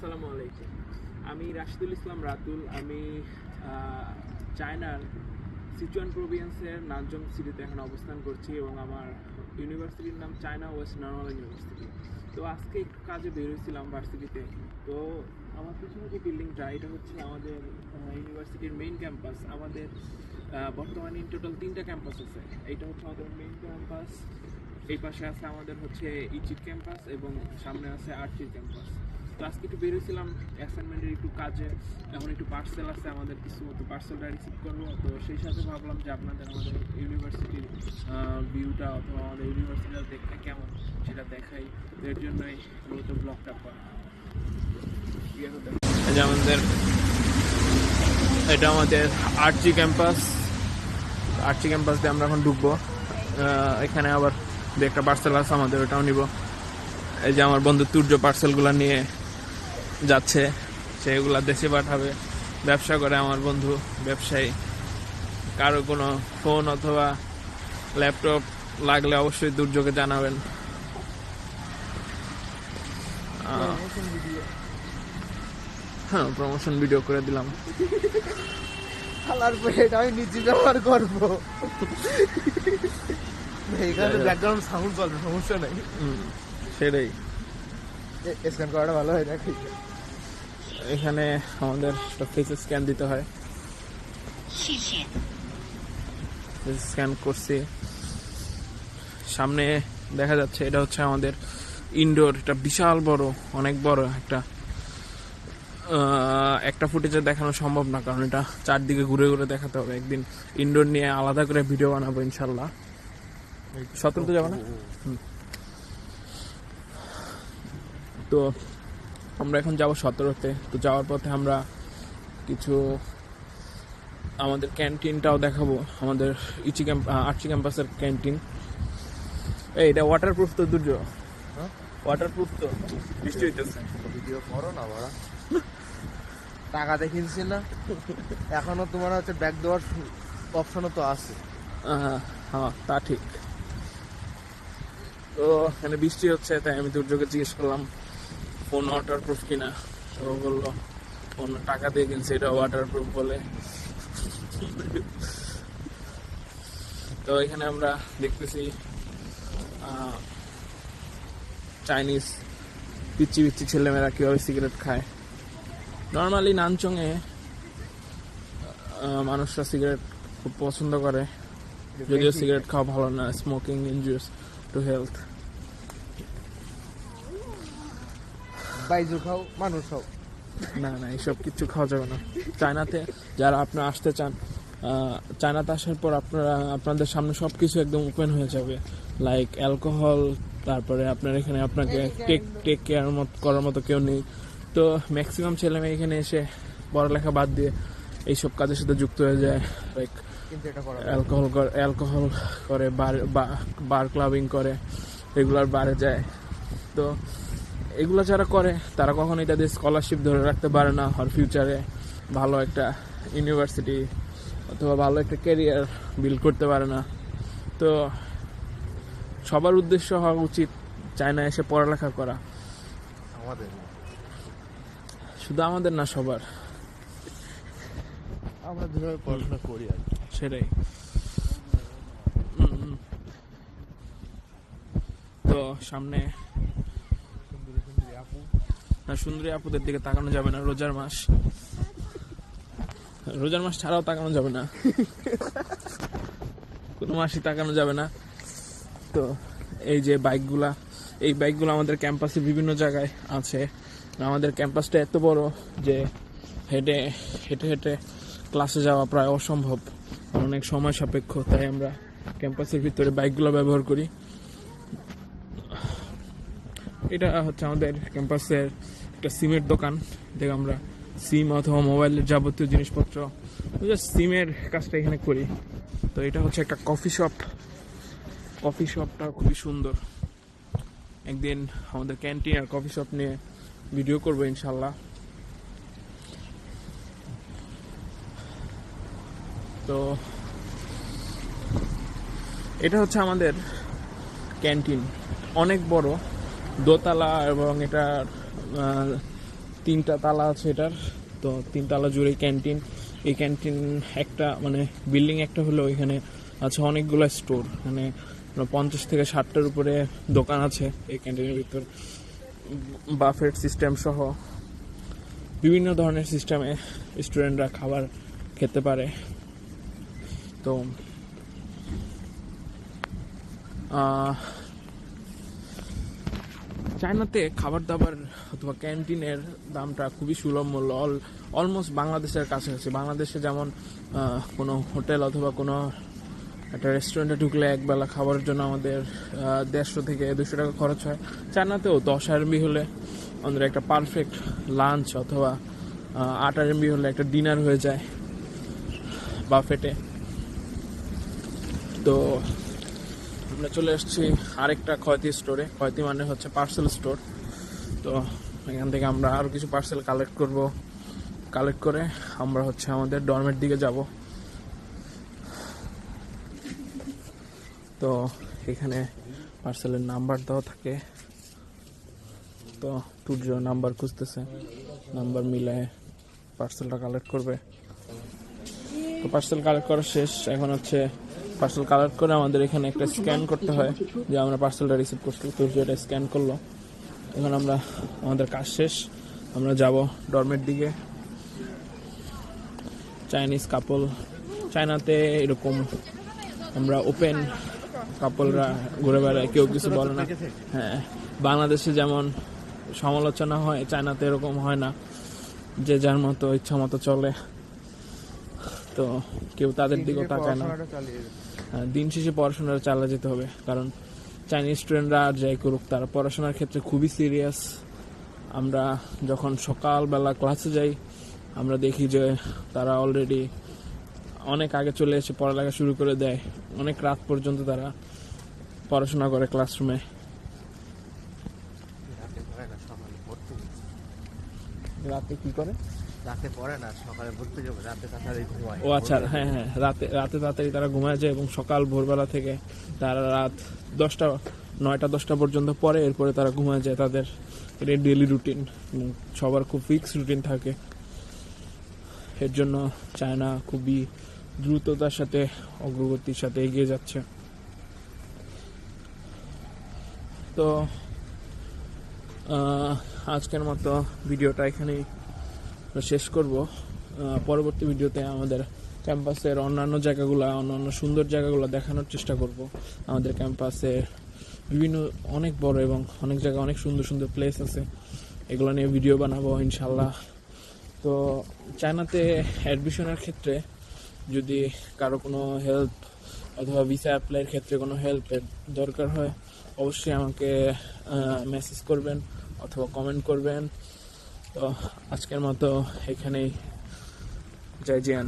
আসসালামু আলাইকুম। আমি রাশিদুল ইসলাম রাতুল, আমি চায়নার সিচুয়ান প্রভিয়েন্সের নানজং সিটিতে এখন অবস্থান করছি এবং আমার ইউনিভার্সিটির নাম চায়না ওয়েস্ট নর্মাল ইউনিভার্সিটি। তো আজকে একটু কাজে বেরোছিলাম ভার্সিটিতে। তো আমার পিছনে যে বিল্ডিংটা এটা হচ্ছে আমাদের ইউনিভার্সিটির মেইন ক্যাম্পাস আমাদের বর্তমানে টোটাল তিনটা ক্যাম্পাস আছে। এইটা হচ্ছে আমাদের মেইন ক্যাম্পাস এই পাশে আছে আমাদের হচ্ছে ইচিট ক্যাম্পাস এবং সামনে আছে আর্চির ক্যাম্পাস তো আজকে একটু বেরোছিলাম অ্যাসাইনমেন্টের একটু কাজে। এখন একটু পার্সেল আছে, আমাদের কিছু মতো পার্সেলটা রিসিভ করব। তো সেই সাথে ভাবলাম যে আপনাদের আমাদের ইউনিভার্সিটির ভিউটা অথবা আমাদের ইউনিভার্সিটিটা দেখতে কেমন সেটা দেখাই। এর জন্যই মূলত ব্লগটা করা। যে আমাদের, এটা আমাদের আর্চি ক্যাম্পাস আর্চি ক্যাম্পাস দিয়ে আমরা এখন ঢুকবো। এখানে আবার দু একটা পার্সেল আছে আমাদের ওটাও নিব। এই যে আমার বন্ধু তুর্য পার্সেলগুলো নিয়ে যাচ্ছে সেগুলা দেশে পাঠাবে। ব্যবসা করে আমার বন্ধু ব্যবসায়ী। কারও কোনো ফোন অথবা ল্যাপটপ লাগলে অবশ্যই দুর্যোগে জানাবেন। হ্যাঁ প্রমোশন ভিডিও করে দিলাম। খালার পরে এটা আমি নিজে ব্যবহার করব। এখানে ব্যাকগ্রাউন্ড সাউন্ড চলবে সমস্যা নেই। সেটাই। স্ক্যান করাটা ভালো হয় নাকি? এখানে আমাদের ফেস স্ক্যান দিতে হয়। স্ক্যান করছি। সামনে দেখা যাচ্ছে এটা হচ্ছে আমাদের ইনডোর এটা বিশাল বড় অনেক বড় একটা একটা ফুটেজে দেখানো সম্ভব না কারণ এটা চারদিকে ঘুরে ঘুরে দেখাতে হবে। একদিন ইনডোর নিয়ে আলাদা করে ভিডিও বানাবো ইনশাল্লাহ। সতেরোতে যাব না? তো আমরা এখন যাব সতেরোতে। তো যাওয়ার পথে আমরা কিছু আমাদের ক্যান্টিনটাও দেখাবো। আমাদের ইচি ক্যাম্প আর্চি ক্যাম্পাসের ক্যান্টিন। এই এটা ওয়াটারপ্রুফ তো দুর্য। হ্যাঁ? ওয়াটারপ্রুফ তো। বৃষ্টি হইতেছে। ভিডিও করো না বাড়া টাকা দেখিয়েছি না। এখনও তোমার হচ্ছে ব্যাগ দেওয়ার অপশনও তো আছে। হ্যাঁ তা ঠিক। তো এখানে বৃষ্টি হচ্ছে তাই আমি দুর্যোগে জিজ্ঞেস করলাম। ফোন ওয়াটারপ্রুফ কিনা? তো ও বলল ফোন টাকা দিয়ে কিনছে এটা ওয়াটারপ্রুফ বলে। তো এখানে আমরা দেখতেছি চাইনিজ পিচ্ছি পিচ্ছি ছেলেমেয়েরা কীভাবে সিগারেট খায়। নর্মালি নানচংয়ে মানুষরা সিগারেট খুব পছন্দ করে। যদিও সিগারেট খাওয়া ভালো না স্মোকিং ইনজুরিয়াস টু হেলথ বাইজু খাও মানুষ খাও না না এইসব কিছু খাওয়া যাবে না। চায়নাতে যারা আপনারা আসতে চান চায়নাতে আসার পর আপনারা আপনাদের সামনে সব কিছু একদম ওপেন হয়ে যাবে। লাইক অ্যালকোহল তারপরে আপনার এখানে আপনাকে টেক টেক কেয়ার মত করার মতো কেউ নেই। তো ম্যাক্সিমাম ছেলে মেয়ে এখানে এসে পড়ালেখা বাদ দিয়ে এইসব কাজের সাথে যুক্ত হয়ে যায়। লাইক অ্যালকোহল করে অ্যালকোহল করে বার বার ক্লাবিং করে রেগুলার বারে যায়। তো এগুলো যারা করে তারা কখনোই তাদের স্কলারশিপ ধরে রাখতে পারে না। হর ফিউচারে ভালো একটা ইউনিভার্সিটি অথবা ভালো একটা ক্যারিয়ার বিল্ড করতে পারে না। তো সবার উদ্দেশ্য হওয়া উচিত চায়না এসে পড়ালেখা করা। আমাদের। শুধু আমাদের না সবার। আমরা যেভাবে পড়াশোনা করি আর সেটাই। তো সামনে সুন্দরী আপুদের দিকে তাকানো যাবে না রোজার মাস। রোজার মাস ছাড়াও তাকানো যাবে না। কোনো মাসই তাকানো যাবে না। তো এই যে বাইকগুলা, এই বাইকগুলো আমাদের ক্যাম্পাসে বিভিন্ন জায়গায় আছে। আমাদের ক্যাম্পাসটা এত বড় যে হেঁটে হেঁটে হেঁটে ক্লাসে যাওয়া প্রায় অসম্ভব। অনেক সময় সাপেক্ষ, তাই আমরা ক্যাম্পাসের ভিতরে বাইকগুলো ব্যবহার করি। এটা হচ্ছে আমাদের ক্যাম্পাসের একটা সিমের দোকান। থেকে আমরা সিম অথবা মোবাইলের যাবতীয় জিনিসপত্র সিমের কাজটা এখানে করি। তো এটা হচ্ছে একটা কফি শপ। কফি শপটা খুবই সুন্দর। একদিন আমাদের ক্যান্টিন আর কফি শপ নিয়ে ভিডিও করব ইনশাল্লাহ তো এটা হচ্ছে আমাদের ক্যান্টিন। অনেক বড়। দোতলা এবং এটা তিনটা তালা আছে এটার। তো তিন তালা জুড়ে ক্যান্টিন। এই ক্যান্টিন একটা মানে বিল্ডিং একটা হলো এখানে আছে অনেকগুলো স্টোর। মানে পঞ্চাশ থেকে ষাটটার উপরে দোকান আছে এই ক্যান্টিনের ভিতর। বাফেট সিস্টেম সহ বিভিন্ন ধরনের সিস্টেমে স্টুডেন্টরা খাবার খেতে পারে। তো চায়নাতে খাবার দাবার অথবা ক্যান্টিনের দামটা খুবই সুলভ মূল্য। অল অলমোস্ট বাংলাদেশের কাছাকাছি। বাংলাদেশে যেমন কোনো হোটেল অথবা কোনো একটা রেস্টুরেন্টে ঢুকলে একবেলা খাবারের জন্য আমাদের দেড়শো থেকে দুশো টাকা খরচ হয়। চায়নাতেও দশ আরএমবি হলে আমাদের একটা পারফেক্ট লাঞ্চ অথবা আট আরএমবি হলে একটা ডিনার হয়ে যায় বাফেটে তো আমরা চলে এসেছি আরেকটা ক্ষয়তি স্টোরে ক্ষয়তি মানে হচ্ছে পার্সেল স্টোর তো এখান থেকে আমরা আরও কিছু পার্সেল কালেক্ট করব। কালেক্ট করে আমরা হচ্ছে আমাদের ডরমের দিকে যাব। তো এখানে পার্সেলের নাম্বার দেওয়া থাকে। তো টুর্য নাম্বার খুঁজতেছে। নাম্বার মিলায় পার্সেলটা কালেক্ট করবে। তো পার্সেল কালেক্ট করা শেষ। এখন হচ্ছে পার্সেল কালেক্ট করে আমাদের এখানে একটা স্ক্যান করতে হয়। যে আমরা পার্সেলটা রিসিভ করছি, তো এটা স্ক্যান করল। এখন আমরা, আমাদের কাজ শেষ। আমরা যাব ডরমের দিকে। চাইনিজ কাপল চায়নাতে এরকম আমরা ওপেন কাপলরা ঘুরে বেড়ায় কেউ কিছু বলে না। হ্যাঁ বাংলাদেশে যেমন সমালোচনা হয় চায়নাতে এরকম হয় না। যে যার মতো ইচ্ছা মতো চলে। তো কেউ তাদের দিকেও তাকায় না। হ্যাঁ, দিন শেষে পড়াশোনাটা চালা যেতে হবে। কারণ চাইনিজ স্টুডেন্টরা আর যাই করুক তারা পড়াশোনার ক্ষেত্রে খুবই সিরিয়াস আমরা যখন সকালবেলা ক্লাসে যাই আমরা দেখি যে তারা অলরেডি অনেক আগে চলে এসে পড়ালেখা শুরু করে দেয়। অনেক রাত পর্যন্ত তারা পড়াশোনা করে ক্লাসরুমে। রাতে কি করে? ও আচ্ছা হ্যাঁ হ্যাঁ রাতে রাতে তাড়াতাড়ি তারা ঘুমায় যায় এবং সকাল ভোরবেলা থেকে তারা রাত দশটা, নয়টা, দশটা পর্যন্ত পরে এরপরে তারা ঘুমায় যায় তাদের এটা ডেলি রুটিন সবার খুব ফিক্স রুটিন থাকে। এর জন্য চায়না খুবই দ্রুততার সাথে, অগ্রগতির সাথে এগিয়ে যাচ্ছে। তো আজকের মতো ভিডিওটা এখানেই শেষ করব। পরবর্তী ভিডিওতে আমাদের ক্যাম্পাসের অন্যান্য জায়গাগুলো, অন্যান্য সুন্দর জায়গাগুলো দেখানোর চেষ্টা করব। আমাদের ক্যাম্পাসে বিভিন্ন, অনেক বড় এবং অনেক জায়গায় অনেক সুন্দর সুন্দর প্লেস আছে। এগুলো নিয়ে ভিডিও বানাবো ইনশাল্লাহ তো চায়নাতে অ্যাডমিশনের ক্ষেত্রে যদি কারও কোনো হেল্প অথবা ভিসা অ্যাপ্লাইয়ের ক্ষেত্রে কোনো হেল্পের দরকার হয়, অবশ্যই আমাকে মেসেজ করবেন অথবা কমেন্ট করবেন। তো আজকের মতো এখানেই জয় জিয়ান।